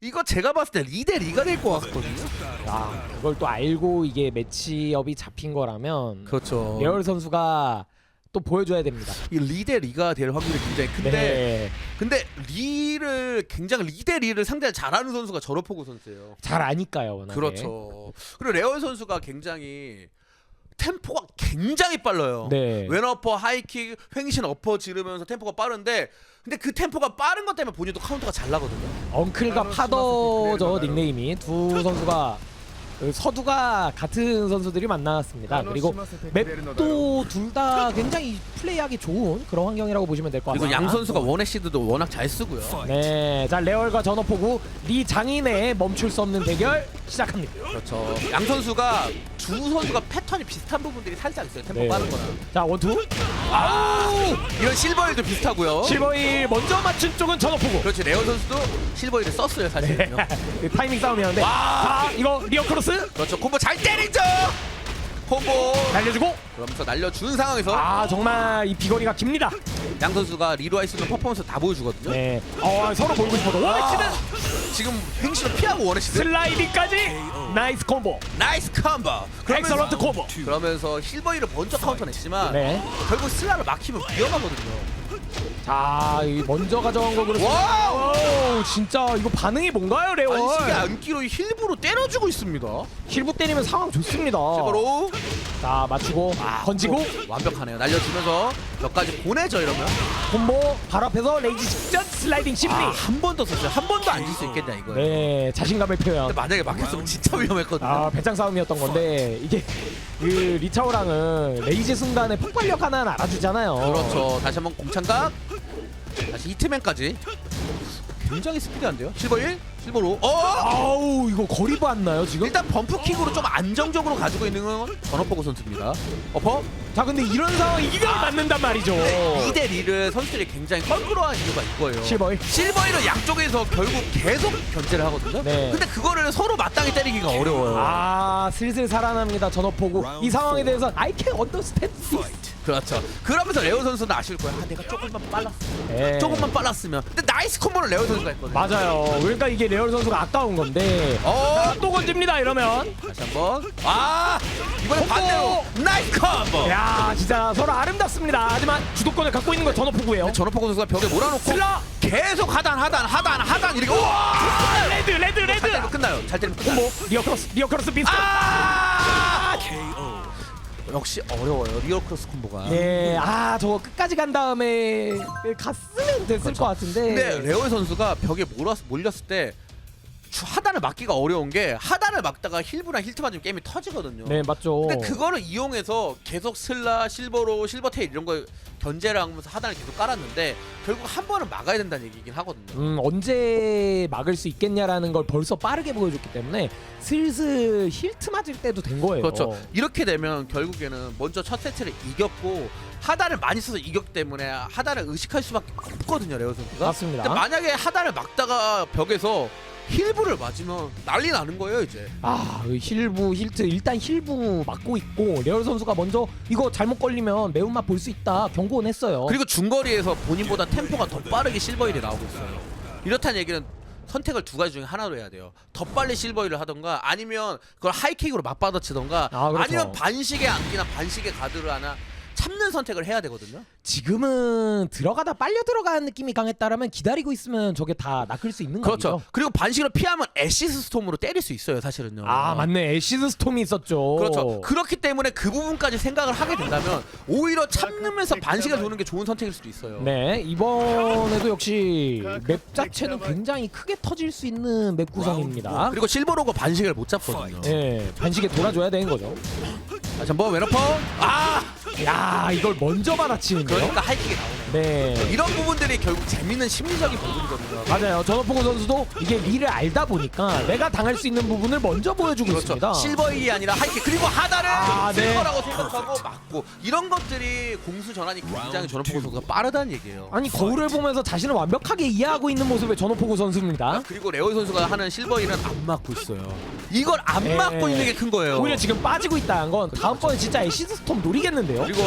이거 제가 봤을 때 리대 리가 될 것 같거든요. 아 그걸 또 알고 이게 매치업이 잡힌 거라면 그렇죠. 레얼 선수가 또 보여줘야 됩니다. 이 리대 리가 될 확률이 굉장히 큰데 네. 근데 리를 굉장히 리대 리를 상대를 잘하는 선수가 저로포구 선수예요. 잘 아니까요, 워낙에. 그렇죠. 그리고 레얼 선수가 굉장히 템포가 굉장히 빨라요. 네. 왼어퍼, 하이킥, 횡신 어퍼 지르면서 템포가 빠른데 근데 그 템포가 빠른 것 때문에 본인도 카운터가 잘 나거든요. 엉클과 파더저 닉네임이 두 선수가 그 서두가 같은 선수들이 만났습니다. 그리고 맵도 둘 다 굉장히 플레이하기 좋은 그런 환경이라고 보시면 될것 그리고 같습니다. 양 선수가 원해시드도 워낙 잘 쓰고요. 네, 자 레얼과 전어포구 리 장인의 멈출 수 없는 대결 시작합니다. 그렇죠. 양 선수가 두 선수가 패턴이 비슷한 부분들이 살짝 있어요. 템포 네. 빠른 거나. 자 원투 아우! 이런 실버일도 비슷하고요. 실버일 먼저 맞춘 쪽은 전어포구. 그렇지. 레어 선수도 실버일을 썼어요, 사실은요. 그 타이밍 싸움이었는데 자 이거 리어 크로스 그렇죠. 콤보 잘 때리죠. 콤보 날려주고 그러면서 날려준 상황에서 아 정말 이 비거리가 깁니다. 양 선수가 리로 할 수 있는 퍼포먼스 다 보여주거든요. 네, 어 서로 몰고 싶어도 원해치는 지금 횡신을 피하고 원해시드. 슬라이딩까지 나이스 콤보. 나이스 컴보. 엑설런트 콤보. 그러면서 실버일을 먼저 카운터냈지만 네. 결국 슬라를 막히면 위험하거든요. 자, 이 먼저 가져간 거. 와우! 오, 진짜 이거 반응이 뭔가요, 레오? 안식이 안기로 힐부로 때려주고 있습니다. 힐부 때리면 상황 좋습니다. 실버로 자, 맞추고 던지고 콤보 완벽하네요. 날려주면서 몇 가지 보내죠 이러면. 콤보 바로 앞에서 레이지 직전 슬라이딩 심리. 아, 한번 더 썼어요. 한 번도 안 질 수 있겠냐 이거예요. 네, 자신감의 표현. 근데 만약에 막혔으면 진짜 위험했거든요. 아, 배짱 싸움이었던 건데 이게 그 리차오랑은 레이지 순간에 폭발력 하나는 알아주잖아요. 그렇죠. 다시 한번 공창각. 다시 히트맨까지. 굉장히 스피드한데요. 실버 1, 실버로. 어! 아우, 이거 거리 봤나요 지금? 일단 범프킥으로 좀 안정적으로 가지고 있는 건 전어포고 선수입니다. 어퍼? 자, 근데 이런 상황 이기가 맞는단 말이죠. 2대 1을 선수들이 굉장히 껄끄러워한 이유가 이거예요. 실버 일. 실버일은 양쪽에서 결국 계속 견제를 하거든요. 네. 근데 그거를 서로 마땅히 때리기가 어려워요. 아, 슬슬 살아납니다 전어포구. 이 상황에 대해서 I can understand this. 그렇죠. 그러면서 레오 선수는 아실 거예요. 아, 내가 조금만 빨랐어. 네. 조금만 빨랐으면. 근데 나이스 콤보를 레오 선수가 했거든요. 맞아요. 그러니까 이게 레얼 선수가 아까운 건데. 어, 또 건집니다 이러면. 다시 한번. 아, 이번에 콤보! 반대로 나이스 콤보. 야, 진짜 서로 아름답습니다. 하지만 주도권을 갖고 있는 건 전어포구예요. 전어포고 선수가 벽에 몰아놓고 슬라! 계속 하단 하단 하단 하단 이렇게 우와! 아, 레드, 레드, 레드. 잘 때리면 끝나요. 잘 때리면 끝나요. 콤보, 리어 크로스, 리어 크로스 비스트. 아! 역시 어려워요. 리얼 크로스 콤보가. 예, 아 저거 끝까지 간 다음에 갔으면 됐을 것 같은데. 근데 레오 선수가 벽에 몰았, 몰렸을 때 주- 하단을 막기가 어려운 게 하단을 막다가 힐브랑 힐트 맞으면 게임이 터지거든요. 네, 맞죠. 근데 그거를 이용해서 계속 슬라, 실버로, 실버테일 이런 걸 견제를 하면서 하단을 계속 깔았는데 결국 한 번은 막아야 된다는 얘기긴 하거든요. 음, 언제 막을 수 있겠냐라는 걸 벌써 빠르게 보여줬기 때문에 슬슬 힐트 맞을 때도 된 거예요. 그렇죠. 이렇게 되면 결국에는 먼저 첫 세트를 이겼고 하단을 많이 써서 이겼기 때문에 하단을 의식할 수밖에 없거든요, 레오 선수가. 맞습니다. 근데 만약에 하단을 막다가 벽에서 힐브를 맞으면 난리 나는 거예요, 이제. 아, 이 힐부, 힐트 일단 힐부 맞고 있고 레얼 선수가 먼저 이거 잘못 걸리면 매운맛 볼 수 있다 경고는 했어요. 그리고 중거리에서 본인보다 템포가 더 빠르게 실버힐이 나오고 있어요. 이렇다는 얘기는 선택을 두 가지 중에 하나로 해야 돼요. 더 빨리 실버힐을 하던가 아니면 그걸 하이킥으로 맞받아치던가 아, 그렇죠. 아니면 반식의 안기나 반식의 가드를 하나 참는 선택을 해야 되거든요. 지금은 들어가다 빨려 들어가는 느낌이 강했다라면 기다리고 있으면 저게 다 낚을 수 있는 그렇죠. 거죠. 그리고 반식으로 피하면 애시스 스톰으로 때릴 수 있어요, 사실은요. 아 맞네 애시드 스톰이 있었죠. 그렇죠. 그렇기 때문에 그 부분까지 생각을 하게 된다면 오히려 참으면서 반식을 도는 게 좋은 선택일 수도 있어요. 네 이번에도 역시 맵 자체는 굉장히 크게 터질 수 있는 맵 구성입니다. 그리고 실버로그 반식을 못 잡거든요. 네 반식에 돌아줘야 되는 거죠. 다시 한번 웨너퍼. 아, 야 이걸 먼저 받아치는데요. 그러니까 하이킥이 나오네. 네 이런 부분들이 결국 재밌는 심리적인 부분이거든요. 맞아요. 전어포고 선수도 이게 리를 알다 보니까 내가 당할 수 있는 부분을 먼저 보여주고 있습니다. 그렇죠. 실버힐이 아니라 하이킥 그리고 하단을 아, 네. 실버라고 생각하고 맞고 이런 것들이 공수 전환이 굉장히 전원포고 선수가 빠르다는 얘기예요. 아니 거울을 보면서 자신을 완벽하게 이해하고 있는 모습의 전어포고 선수입니다. 그리고 레오 선수가 하는 실버힐은 안 맞고 있어요. 이걸 안 네. 맞고 있는 게 큰 거예요. 오히려 지금 빠지고 있다는 건 다음번에 진짜 애시드 스톰 노리겠는데요. 그리고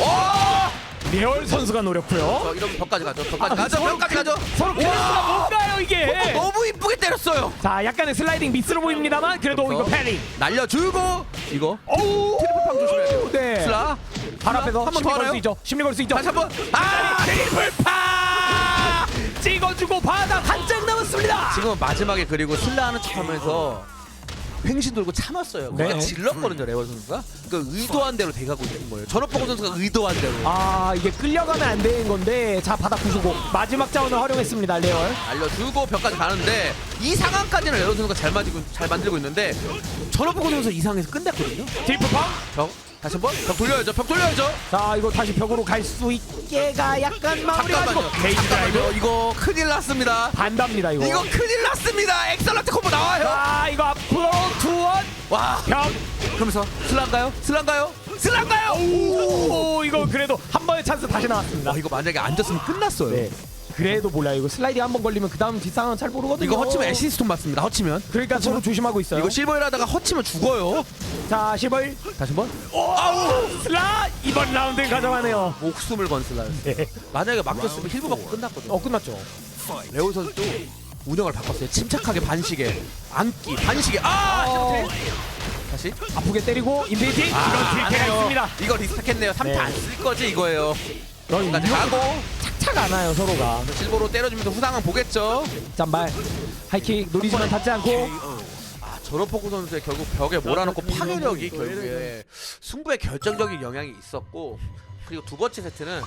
어! 리얼 선수가 노렸고요. 저 이러면 벽까지 가죠. 벽까지 아, 가죠. 서로 벽까지 가죠. 서로 클래스가 뭔가요 이게? 너무 이쁘게 때렸어요. 자 약간의 슬라이딩 미스로 보입니다만 그래도 그렇죠. 이거 패링. 날려주고 이거 오. 트리플 팡 조심해야 돼요. 네. 슬라 발 앞에서 한번 심리 더 걸수 하나요? 있죠. 심리 걸수 있죠. 다시 한번 아 트리플파 찍어주고 바닥 한장 남았습니다. 지금 마지막에 그리고 슬라 하는 척하면서 횡신 돌고 참았어요. 그거 네. 질렀거든요 레원 선수가. 그 의도한 대로 돼가고 있는 거예요. 전업보고 선수가 의도한 대로. 아 이게 끌려가면 안 되는 건데 자 바닥 부수고 마지막 자원을 활용했습니다 레얼. 알려주고 벽까지 가는데 이 상황까지는 레원 선수가 잘 만들고 잘 만들고 있는데 전업보고 선수 이 상황에서 끝냈거든요. 트리플파. 벽 다시 한번 벽 돌려야죠. 벽 돌려야죠. 자 이거 다시 벽으로 갈 수 있게가 약간 마무리가지고 잠깐만요. 게이지 드라이브 잠깐만요. 이거 큰일 났습니다. 반답니다 이거. 이거 큰일 났습니다. 엑설런트 콤보 나와요. 와. 벽. 그러면서 슬란가요? 슬란가요? 슬란가요? 오 이거 그래도 한 번의 찬스 다시 나왔습니다. 와 이거 만약에 앉았으면 끝났어요. 네. 그래도 몰라요. 이거 슬라이딩 한번 걸리면 그 다음 뒷상황 잘 모르거든요. 이거 허치면 애시스톤 맞습니다. 허치면. 그러니까 서로 조심하고 있어요. 이거 실버일 하다가 허치면 죽어요. 자 실버일 다시 한번. 아우 슬라 이번 라운드 가져가네요. 목숨을 건 슬라. 네. 만약에 맡겼으면 힐브 받고 끝났거든요. 어 끝났죠. 레오 선수도 운영을 바꿨어요. 침착하게 반시계, 안기, 반시계. 아! 어, 다시. 아프게 때리고 인피니티 이런 안 딜캐가 해요. 있습니다. 이거 리스펙했네요. 3패 네. 안쓸 거지 이거예요. 어, 여기까지 이거 가고 착착 안 와요 서로가. 실버로 때려주면서 후상황 보겠죠. 짠발 하이킥 노리지만 닿지 않고 아 저로포구 선수의 결국 벽에 몰아넣고 파괴력이 결국에 승부에 결정적인 영향이 있었고 그리고 두 번째 세트는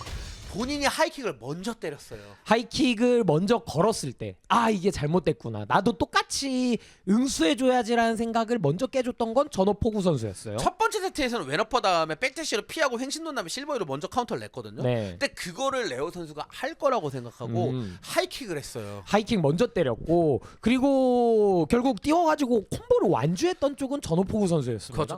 본인이 하이킥을 먼저 때렸어요. 하이킥을 먼저 걸었을 때 아 이게 잘못됐구나. 나도 똑같이 응수해줘야지라는 생각을 먼저 깨줬던 건 전호포구 선수였어요. 첫 번째 세트에서는 왼어퍼 다음에 백대시를 피하고 횡신돈 다음에 실버로 먼저 카운터를 냈거든요. 네. 근데 그거를 레오 선수가 할 거라고 생각하고 음. 하이킥을 했어요. 하이킥 먼저 때렸고 그리고 결국 띄워가지고 콤보를 완주했던 쪽은 전호포구 선수였습니다. 그렇죠.